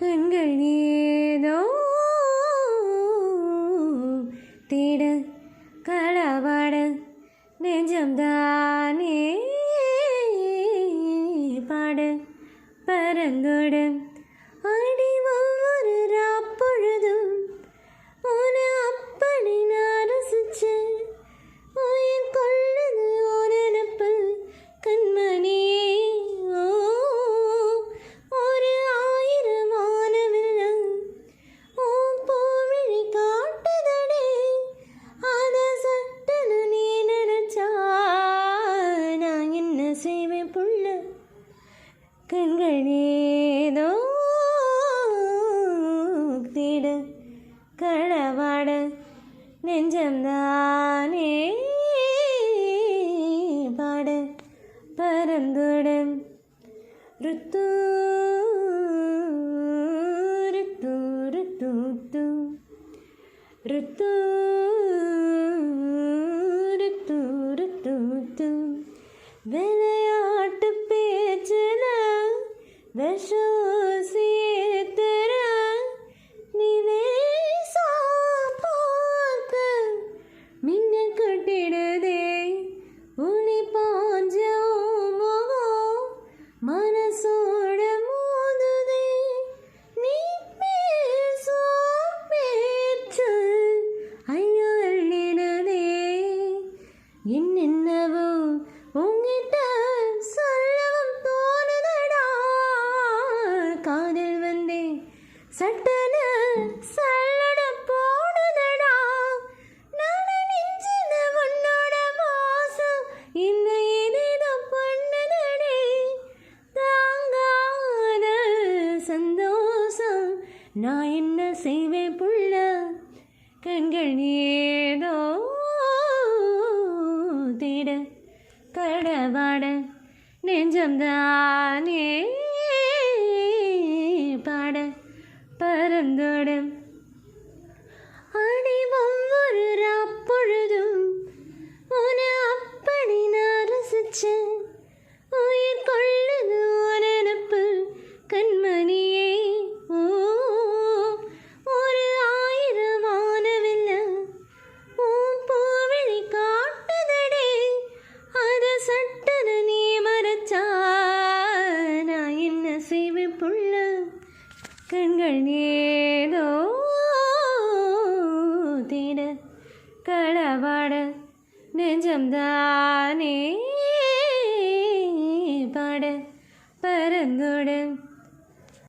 கண்கள் ஏதோ தேட களவாட. நெஞ்சம்தானே பாட பரந்தோட നെഞ്ചം താനേ പാട് പരന്തുടം ഋത്തു ഋത്തു ഋത്തു ഋത്തു ഋത്തു ഋത്തു ഋത്തു വിളയാട്ട് പേച്ചന വിഷു சட்டன சல்லட போடுதடா. நான் நெஞ்சில உன்னோட வாசம் இந்த ஏதேதோ பண்ணுதடே. தாங்காத சந்தோஷம் நான் என்ன செய்வேன் புள்ள? கண்கள் ஏதோ தேட கடவாட நெஞ்சம்தானே பாட பரந்தோடும் அடி ஒவ்வொரு அப்பொழுதும் உன அப்படி நான் ரசிச்சேன் உயிர் கொள்ளுது நினப்பு கண்மணியே. ஓ ஒரு ஆயிரம் ஆனவில்ல உன் பூவிழி காட்டுதடே. அதை சட்டத நீ மறைச்சா. நான் என்ன செய்வேன் புள்ள? கண்கள் ஏதோ தேட களவாட நெஞ்சம்தானே